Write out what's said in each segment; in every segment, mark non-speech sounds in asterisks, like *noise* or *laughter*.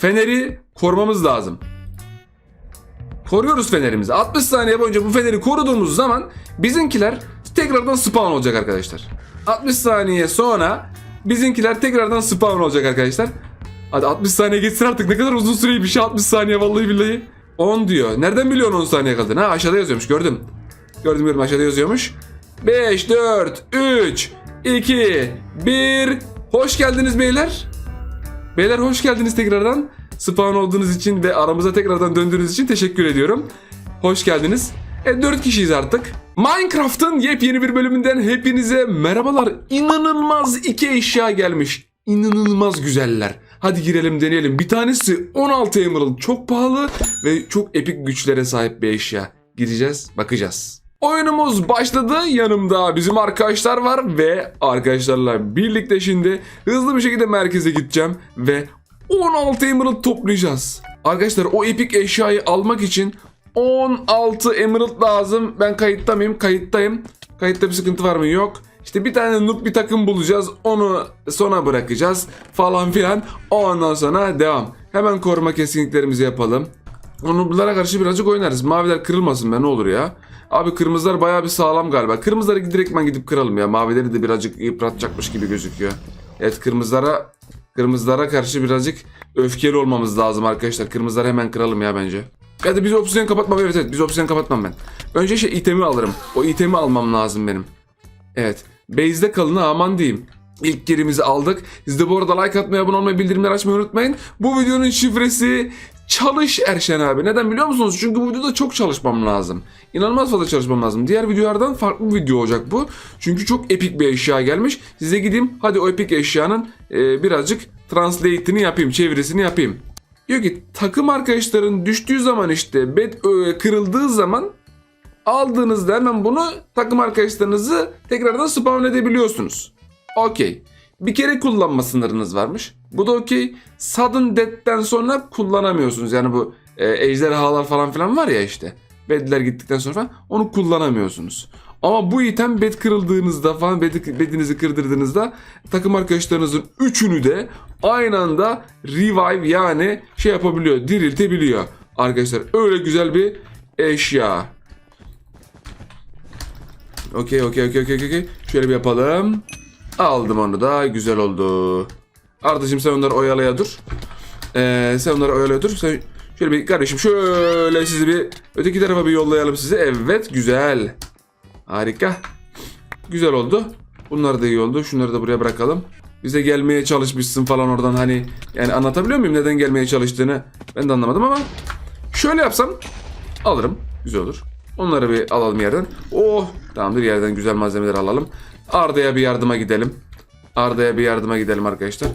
Feneri korumamız lazım. Koruyoruz fenerimizi. 60 saniye boyunca bu feneri koruduğumuz zaman bizimkiler tekrardan spawn olacak arkadaşlar. 60 saniye sonra bizimkiler tekrardan spawn olacak arkadaşlar. Hadi 60 saniye geçsin artık. Ne kadar uzun süreymiş ya 60 saniye vallahi billahi. 10 diyor. Nereden biliyorsun 10 saniye kaldığını? Ha aşağıda yazıyormuş gördüm. Gördüm gördüm aşağıda yazıyormuş. 5, 4, 3, 2, 1. Hoş geldiniz beyler. Beyler hoş geldiniz tekrardan. Spawn olduğunuz için ve aramıza tekrardan döndüğünüz için teşekkür ediyorum. Hoş geldiniz. E 4 kişiyiz artık. Minecraft'ın yepyeni bir bölümünden hepinize merhabalar. İnanılmaz iki eşya gelmiş. İnanılmaz güzeller. Hadi girelim deneyelim. Bir tanesi 16 Emerald. Çok pahalı ve çok epik güçlere sahip bir eşya. Gireceğiz, bakacağız. Oyunumuz başladı. Yanımda bizim arkadaşlar var ve arkadaşlarla birlikte şimdi hızlı bir şekilde merkeze gideceğim ve 16 Emerald toplayacağız. Arkadaşlar o epik eşyayı almak için 16 Emerald lazım. Ben kayıtta mıyım? Kayıttayım. Kayıtta bir sıkıntı var mı? Yok. İşte bir tane noob bir takım bulacağız. Onu sona bırakacağız falan filan. Ondan sonra devam. Hemen koruma kesinliklerimizi yapalım. Onu bunlara karşı birazcık oynarız. Maviler kırılmasın be ne olur ya. Abi kırmızılar bayağı bir sağlam galiba. Kırmızıları direktmen gidip kıralım ya. Mavileri de birazcık yıpratacakmış gibi gözüküyor. Evet kırmızılara kırmızılara karşı birazcık öfkeli olmamız lazım arkadaşlar. Kırmızıları hemen kıralım ya bence. Hadi biz obsidian kapatmam. Evet evet biz obsidian kapatmam ben. Önce şey itemi alırım. O itemi almam lazım benim. Evet. Base'de kalın aman diyeyim. İlk girimizi aldık. Siz de bu arada like atmayı, abone olmayı, bildirimleri açmayı unutmayın. Bu videonun şifresi Çalış Erşen abi. Neden biliyor musunuz? Çünkü bu videoda çok çalışmam lazım. İnanılmaz fazla çalışmam lazım. Diğer videolardan farklı bir video olacak bu. Çünkü çok epik bir eşya gelmiş. Size gideyim hadi o epik eşyanın e, birazcık translate'ini yapayım, çevirisini yapayım. Diyor ki takım arkadaşların düştüğü zaman işte bed e, kırıldığı zaman aldığınızda hemen bunu takım arkadaşlarınızı tekrardan spawn edebiliyorsunuz. Okey. Bir kere kullanma sınırınız varmış. Bu da okey. Sudden Death'ten sonra kullanamıyorsunuz. Yani bu e, ejderhalar falan filan var ya işte. Bedler gittikten sonra falan onu kullanamıyorsunuz. Ama bu item bed kırıldığınızda falan bed, bedinizi kırdırdığınızda takım arkadaşlarınızın üçünü de aynı anda revive yani şey yapabiliyor, diriltebiliyor. Arkadaşlar öyle güzel bir eşya. Okey okey okey okey okey. Şöyle bir yapalım. Aldım onu da. Güzel oldu. Ardacığım sen onları oyalaya dur. Ee, sen onları oyalaya dur. Sen şöyle bir kardeşim şöyle sizi bir öteki tarafa bir yollayalım sizi. Evet güzel. Harika. Güzel oldu. Bunlar da iyi oldu. Şunları da buraya bırakalım. Bize gelmeye çalışmışsın falan oradan hani yani anlatabiliyor muyum neden gelmeye çalıştığını ben de anlamadım ama şöyle yapsam alırım. Güzel olur. Onları bir alalım yerden. Oh tamamdır yerden güzel malzemeler alalım. Arda'ya bir yardıma gidelim. Arda'ya bir yardıma gidelim arkadaşlar.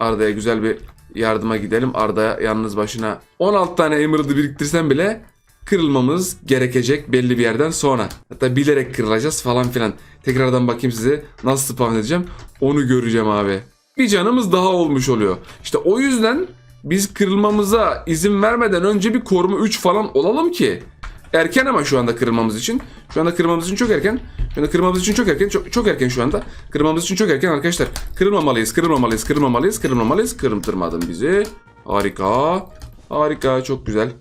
Arda'ya güzel bir yardıma gidelim. Arda yalnız başına 16 tane Emerald'ı biriktirsem bile kırılmamız gerekecek belli bir yerden sonra. Hatta bilerek kırılacağız falan filan. Tekrardan bakayım size nasıl spawn edeceğim. Onu göreceğim abi. Bir canımız daha olmuş oluyor. İşte o yüzden biz kırılmamıza izin vermeden önce bir koruma 3 falan olalım ki Erken ama şu anda kırılmamız için. Şu anda kırmamız için çok erken. Şu anda kırmamız için çok erken. Çok, çok erken şu anda. Kırmamız için çok erken arkadaşlar. Kırılmamalıyız, kırılmamalıyız, kırılmamalıyız, kırılmamalıyız. Kırımtırmadın bizi. Harika. Harika, çok güzel.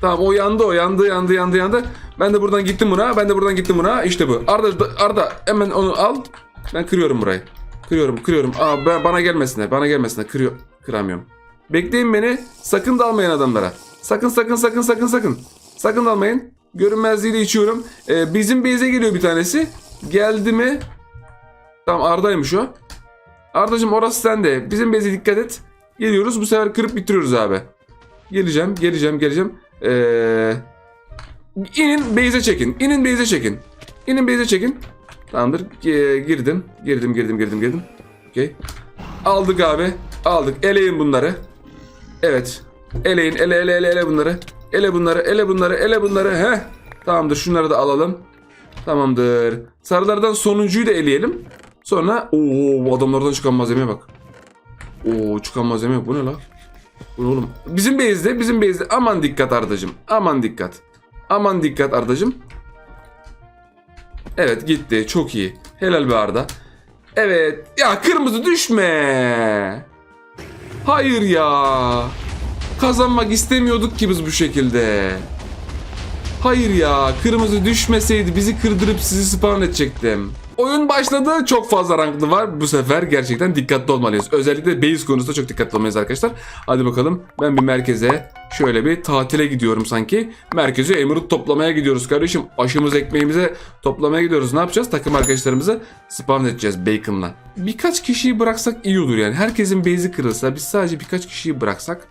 Tamam o yandı o yandı yandı yandı yandı. Ben de buradan gittim buna. Ben de buradan gittim buna. İşte bu. Arda Arda hemen onu al. Ben kırıyorum burayı. Kırıyorum kırıyorum. Aa ben, bana gelmesinler. Bana gelmesinler. Kırıyor. Kıramıyorum. Bekleyin beni. Sakın dalmayın adamlara. Sakın sakın sakın sakın sakın. Sakın almayın. Görünmezliğiyle içiyorum. Ee, bizim base'e geliyor bir tanesi. Geldi mi? Tamam Arda'ymış o. Arda'cığım orası sende. Bizim base'e dikkat et. Geliyoruz. Bu sefer kırıp bitiriyoruz abi. Geleceğim, geleceğim, geleceğim. Ee, inin base'e çekin. İnin base'e çekin. İnin base'e çekin. Tamamdır. Ge- girdim. Girdim, girdim, girdim, girdim. Okey. Aldık abi. Aldık. Eleyin bunları. Evet. Eleyin, ele, ele, ele, ele bunları. Ele bunları, ele bunları, ele bunları. Heh. Tamamdır. Şunları da alalım. Tamamdır. Sarılardan sonuncuyu da eleyelim. Sonra ooo adamlardan çıkan malzemeye bak. Oo çıkan malzeme. Bu ne la? Bu oğlum? Bizim base'de, bizim base'de aman dikkat Ardacım. Aman dikkat. Aman dikkat Ardacım. Evet gitti. Çok iyi. Helal be Arda. Evet. Ya kırmızı düşme. Hayır ya. Kazanmak istemiyorduk ki biz bu şekilde. Hayır ya kırmızı düşmeseydi bizi kırdırıp sizi spawn edecektim. Oyun başladı çok fazla ranklı var. Bu sefer gerçekten dikkatli olmalıyız. Özellikle base konusunda çok dikkatli olmalıyız arkadaşlar. Hadi bakalım ben bir merkeze şöyle bir tatile gidiyorum sanki. Merkeze emerald toplamaya gidiyoruz kardeşim. Aşımız ekmeğimize toplamaya gidiyoruz. Ne yapacağız? Takım arkadaşlarımızı spawn edeceğiz bacon'la. Birkaç kişiyi bıraksak iyi olur yani. Herkesin base'i kırılsa biz sadece birkaç kişiyi bıraksak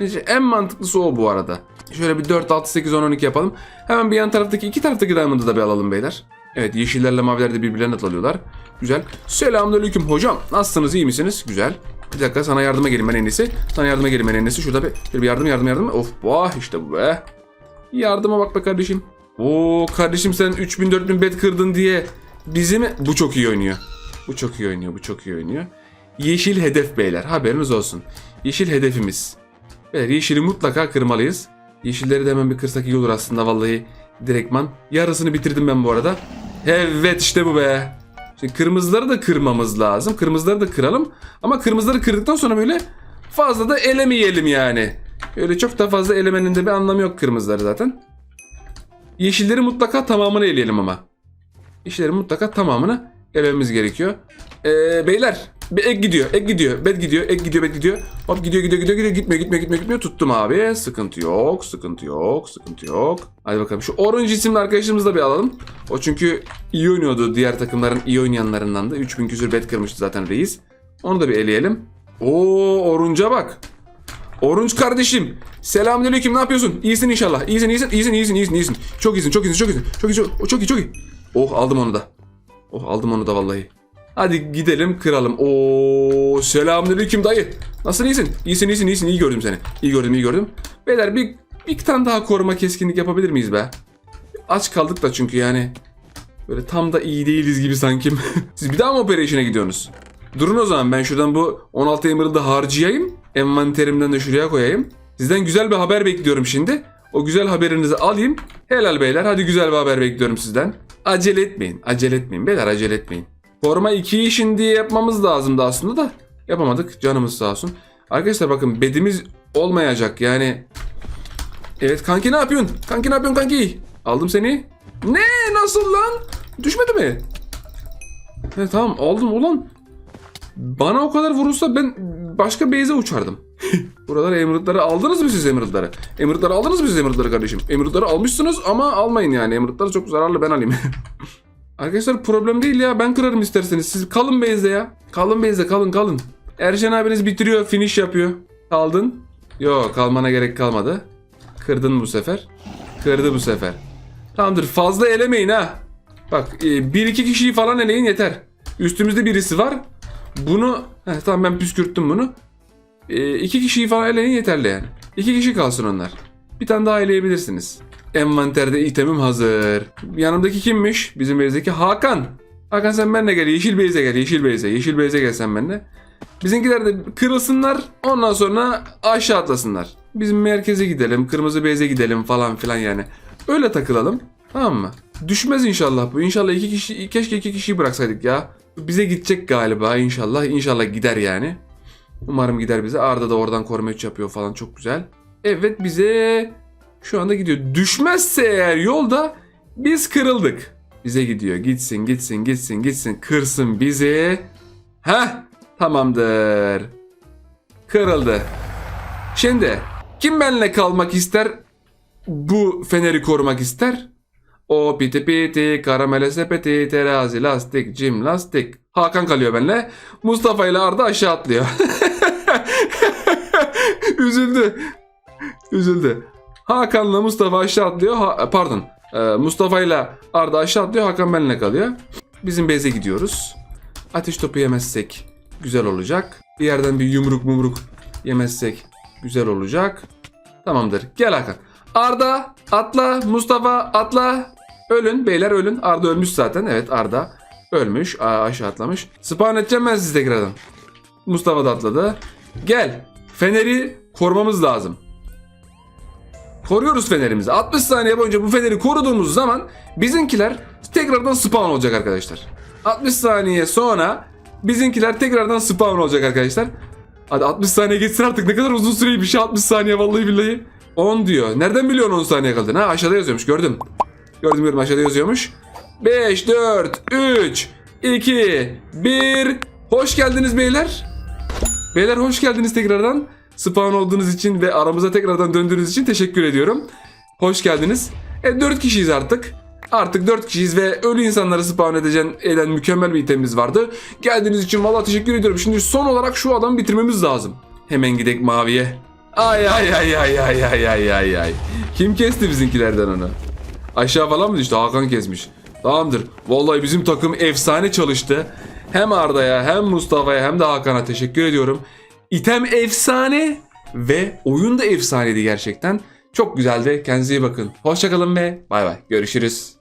Bence en mantıklısı o bu arada. Şöyle bir 4, 6, 8, 10, 12 yapalım. Hemen bir yan taraftaki iki taraftaki diamond'ı da bir alalım beyler. Evet yeşillerle maviler de birbirlerine dalıyorlar. Güzel. Selamünaleyküm hocam. Nasılsınız iyi misiniz? Güzel. Bir dakika sana yardıma gelin ben en iyisi. Sana yardıma gelin ben en iyisi. Şurada bir, bir yardım yardım yardım. Of vah işte bu be. Yardıma bak be kardeşim. Oo kardeşim sen 3000 4000 bet kırdın diye bizi mi? Bu çok iyi oynuyor. Bu çok iyi oynuyor. Bu çok iyi oynuyor. Yeşil hedef beyler. Haberiniz olsun. Yeşil hedefimiz. Beyler yeşili mutlaka kırmalıyız. Yeşilleri de hemen bir kırsak iyi olur aslında vallahi. Direktman. Yarısını bitirdim ben bu arada. Evet işte bu be. Şimdi kırmızıları da kırmamız lazım. Kırmızıları da kıralım. Ama kırmızıları kırdıktan sonra böyle fazla da elemeyelim yani. Öyle çok da fazla elemenin de bir anlamı yok kırmızıları zaten. Yeşilleri mutlaka tamamını eleyelim ama. Yeşilleri mutlaka tamamını elememiz gerekiyor. Ee, beyler ek gidiyor, ek gidiyor, bed gidiyor, ek gidiyor, bed gidiyor. Hop gidiyor, gidiyor, gidiyor, gidiyor, gitmiyor, gitmiyor, gitmiyor, gitmiyor. Tuttum abi. Sıkıntı yok, sıkıntı yok, sıkıntı yok. Hadi bakalım şu orange isimli arkadaşımızı da bir alalım. O çünkü iyi oynuyordu diğer takımların iyi oynayanlarından da. 3000 küsür bed kırmıştı zaten reis. Onu da bir eleyelim. Oo Orunca bak. Orunç kardeşim. Selamünaleyküm. Ne yapıyorsun? İyisin inşallah. İyisin, iyisin, iyisin, iyisin, iyisin, iyisin. Çok iyisin, çok iyisin, çok iyisin. Çok iyi, çok iyi, çok iyi. Oh aldım onu da. Oh aldım onu da vallahi. Hadi gidelim kıralım. Oo selamünaleyküm dayı. Nasılsın iyisin? İyisin iyisin iyisin iyi gördüm seni. İyi gördüm iyi gördüm. Beyler bir, bir tane daha koruma keskinlik yapabilir miyiz be? Aç kaldık da çünkü yani. Böyle tam da iyi değiliz gibi sanki. *laughs* Siz bir daha mı operation'a gidiyorsunuz? Durun o zaman ben şuradan bu 16 Emerald'ı harcayayım. Envanterimden de şuraya koyayım. Sizden güzel bir haber bekliyorum şimdi. O güzel haberinizi alayım. Helal beyler hadi güzel bir haber bekliyorum sizden. Acele etmeyin. Acele etmeyin beyler acele etmeyin. Forma 2'yi şimdi yapmamız lazımdı aslında da yapamadık. Canımız sağ olsun. Arkadaşlar bakın bedimiz olmayacak yani. Evet kanki ne yapıyorsun? Kanki ne yapıyorsun kanki? Aldım seni. Ne? Nasıl lan? Düşmedi mi? He tamam aldım ulan. Bana o kadar vurursa ben başka base'e uçardım. *laughs* Buralar emeraldları aldınız mı siz emeraldları? Emeraldları aldınız mı siz emeraldları kardeşim? Emeraldları almışsınız ama almayın yani. Emeraldları çok zararlı ben alayım. *laughs* Arkadaşlar problem değil ya ben kırarım isterseniz. Siz kalın base'de ya. Kalın base'de kalın kalın. Erşen abiniz bitiriyor finish yapıyor. Kaldın. Yok kalmana gerek kalmadı. Kırdın bu sefer. Kırdı bu sefer. Tamamdır fazla elemeyin ha. Bak e, bir iki kişiyi falan eleyin yeter. Üstümüzde birisi var. Bunu heh, tamam ben püskürttüm bunu. E, iki kişiyi falan eleyin yeterli yani. İki kişi kalsın onlar. Bir tane daha eleyebilirsiniz. Envanterde itemim hazır. Yanımdaki kimmiş? Bizim bezdeki Hakan. Hakan sen benimle gel. Yeşil beyze gel. Yeşil beyze. Yeşil beyze gel sen benimle. Bizimkiler de kırılsınlar. Ondan sonra aşağı atlasınlar. Bizim merkeze gidelim. Kırmızı beyze gidelim falan filan yani. Öyle takılalım. Tamam mı? Düşmez inşallah bu. İnşallah iki kişi keşke iki kişiyi bıraksaydık ya. Bize gidecek galiba inşallah. İnşallah gider yani. Umarım gider bize. Arda da oradan koruma 3 yapıyor falan çok güzel. Evet bize şu anda gidiyor. Düşmezse eğer yolda biz kırıldık. Bize gidiyor. Gitsin gitsin gitsin gitsin. Kırsın bizi. Heh tamamdır. Kırıldı. Şimdi kim benimle kalmak ister? Bu feneri korumak ister. O piti piti, karamele sepeti, terazi, lastik, cim, lastik. Hakan kalıyor benimle. Mustafa ile Arda aşağı atlıyor. *laughs* Üzüldü. Üzüldü. Hakan'la Mustafa aşağı atlıyor. Ha- pardon. Ee, Mustafa ile Arda aşağı atlıyor. Hakan benimle kalıyor. Bizim beze gidiyoruz. Ateş topu yemezsek güzel olacak. Bir yerden bir yumruk mumruk yemezsek güzel olacak. Tamamdır. Gel Hakan. Arda atla. Mustafa atla. Ölün beyler ölün. Arda ölmüş zaten. Evet Arda ölmüş. Aa, aşağı atlamış. Spawn edeceğim ben sizi tekrardan. Mustafa da atladı. Gel. Feneri korumamız lazım. Koruyoruz fenerimizi. 60 saniye boyunca bu feneri koruduğumuz zaman bizimkiler tekrardan spawn olacak arkadaşlar. 60 saniye sonra bizimkiler tekrardan spawn olacak arkadaşlar. Hadi 60 saniye geçsin artık. Ne kadar uzun süreymiş ya 60 saniye vallahi billahi. 10 diyor. Nereden biliyorsun 10 saniye kaldığını? Ha aşağıda yazıyormuş gördüm. Gördüm gördüm aşağıda yazıyormuş. 5, 4, 3, 2, 1. Hoş geldiniz beyler. Beyler hoş geldiniz tekrardan. Spawn olduğunuz için ve aramıza tekrardan döndüğünüz için teşekkür ediyorum. Hoş geldiniz. E 4 kişiyiz artık. Artık 4 kişiyiz ve ölü insanları spawn edeceğin eden mükemmel bir itemimiz vardı. Geldiğiniz için valla teşekkür ediyorum. Şimdi son olarak şu adamı bitirmemiz lazım. Hemen gidelim maviye. Ay ay ay ay ay ay ay ay ay. Kim kesti bizimkilerden onu? Aşağı falan mı düştü? Hakan kesmiş. Tamamdır. Vallahi bizim takım efsane çalıştı. Hem Arda'ya hem Mustafa'ya hem de Hakan'a teşekkür ediyorum. İtem efsane ve oyun da efsaneydi gerçekten. Çok güzeldi. Kendinize iyi bakın. Hoşçakalın ve bay bay. Görüşürüz.